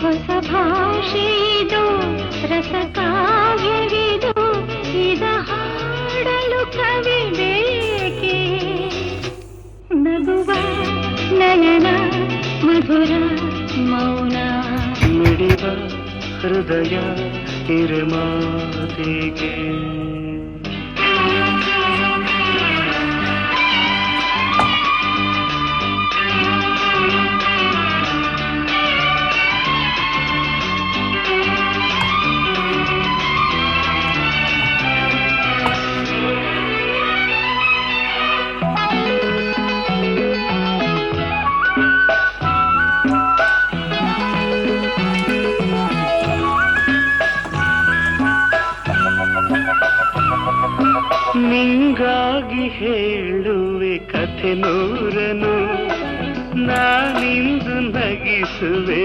ಹೊಸ ಭಾಷೆದು ರಸ ಕಾವ್ಯವಿದು ಇದ ಹಾಡಲು ಕವಿ ಬೇಕೆ ನಗುವ ನಯನ ಮಧುರ ಮೌನ ಮಿಡಿವ ಹೃದಯ ಹಿರಮಾತೆಗೆ ನಿಂಗಾಗಿ ಹೇಳುವೆ ಕಥೆ ನೂರನು ನಾನಿಂದು ನಗಿಸುವೆ